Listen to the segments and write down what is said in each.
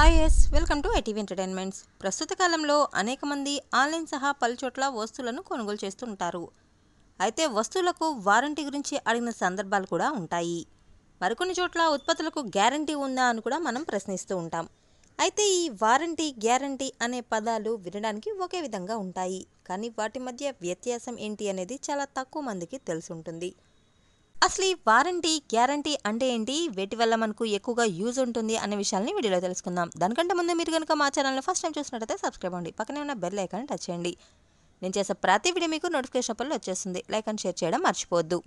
Hi yes welcome to ITV entertainments. ప్రస్తుత కాలంలో అనేక మంది ఆన్లైన్ సహా పలు చోట్ల వస్తువులను కొనుగోలు చేస్తుంటారు అయితే వస్తువులకు వారంటీ గురించి అడిగిన సందర్భాలు కూడా ఉంటాయి. మరికొన్ని చోట్ల ఉత్పత్తులకు గ్యారంటీ ఉందా అని కూడా మనం ప్రశ్నిస్తూ ఉంటాం. అయితే ఈ వారంటీ గ్యారంటీ అనే పదాలు వినడానికి ఒకే విధంగా ఉంటాయి. కానీ వాటి మధ్య వ్యత్యాసం ఏంటి అనేది చాలా తక్కువ మందికి తెలిసి ఉంటుంది. అసలు ఈ వారంటీ గ్యారంటీ అంటే ఏంటి? వేటి వల్ల మనకు ఎక్కువగా యూజ్ ఉంటుంది అనే విషయాన్ని వీడియోలో తెలుసుకుందాం. దానికంటే ముందు మీరు కనుక మా ఛానల్ని ఫస్ట్ టైం చూసినట్టయితే సబ్స్క్రైబ్ అవ్వండి. పక్కనే ఉన్న బెల్ ఐకాన్ టచ్ చేయండి. నేను చేసే ప్రతి వీడియో మీకు నోటిఫికేషన్ పనులు వచ్చేస్తుంది. లైక్ అండ్ షేర్ చేయడం మర్చిపోవద్దు.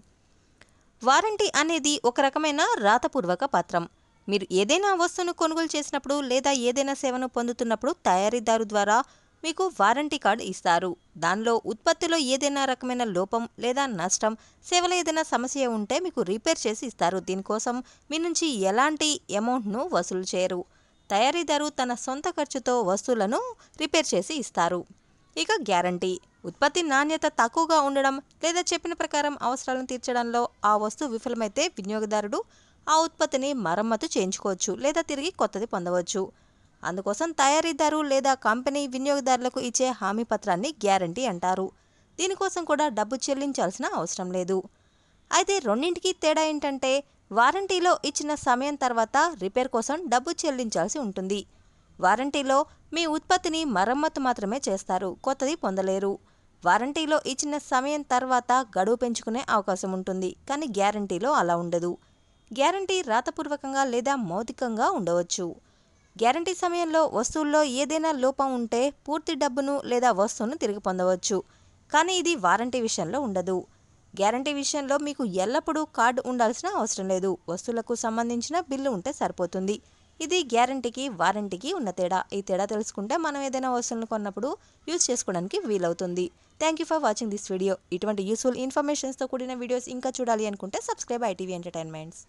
వారంటీ అనేది ఒక రకమైన రాతపూర్వక పత్రం. మీరు ఏదైనా వస్తువును కొనుగోలు చేసినప్పుడు లేదా ఏదైనా సేవను పొందుతున్నప్పుడు తయారీదారు ద్వారా మీకు వారంటీ కార్డు ఇస్తారు. దానిలో ఉత్పత్తిలో ఏదైనా రకమైన లోపం లేదా నష్టం సేవలో ఏదైనా సమస్య ఉంటే మీకు రిపేర్ చేసి ఇస్తారు. దీనికోసం మీ నుంచి ఎలాంటి అమౌంట్ను వసూలు చేయరు. తయారీదారు తన సొంత ఖర్చుతో వస్తువులను రిపేర్ చేసి ఇస్తారు. ఇక గ్యారంటీ. ఉత్పత్తి నాణ్యత తక్కువగా ఉండడం లేదా చెప్పిన ప్రకారం అవసరాలను తీర్చడంలో ఆ వస్తువు విఫలమైతే వినియోగదారుడు ఆ ఉత్పత్తిని మరమ్మతు చేయించుకోవచ్చు లేదా తిరిగి కొత్తది పొందవచ్చు. అందుకోసం తయారీదారు లేదా కంపెనీ వినియోగదారులకు ఇచ్చే హామీ పత్రాన్ని గ్యారంటీ అంటారు. దీనికోసం కూడా డబ్బు చెల్లించాల్సిన అవసరం లేదు. అయితే రెండింటికి తేడా ఏంటంటే వారంటీలో ఇచ్చిన సమయం తర్వాత రిపేర్ కోసం డబ్బు చెల్లించాల్సి ఉంటుంది. వారంటీలో మీ ఉత్పత్తిని మరమ్మతు మాత్రమే చేస్తారు కొత్తది పొందలేరు. వారంటీలో ఇచ్చిన సమయం తర్వాత గడువు పెంచుకునే అవకాశం ఉంటుంది కానీ గ్యారంటీలో అలా ఉండదు. గ్యారంటీ రాతపూర్వకంగా లేదా మౌతికంగా ఉండవచ్చు. గ్యారంటీ సమయంలో వస్తువుల్లో ఏదైనా లోపం ఉంటే పూర్తి డబ్బును లేదా వస్తువును తిరిగి పొందవచ్చు. కానీ ఇది వారంటీ విషయంలో ఉండదు. గ్యారంటీ విషయంలో మీకు ఎల్లప్పుడూ కార్డు ఉండాల్సిన అవసరం లేదు. వస్తువులకు సంబంధించిన బిల్లు ఉంటే సరిపోతుంది. ఇది గ్యారంటీకి వారంటీకి ఉన్న తేడా. ఈ తేడా తెలుసుకుంటే మనం ఏదైనా వస్తువులను కొన్నప్పుడు యూజ్ చేసుకోవడానికి వీలవుతుంది. Thank you for watching this video ఇటువంటి యూస్ఫుల్ ఇన్ఫర్మేషన్స్తో కూడిన వీడియోస్ ఇంకా చూడాలి అనుకుంటే సబ్స్క్రైబ్ ఐటీవీ ఎంటర్టైన్మెంట్స్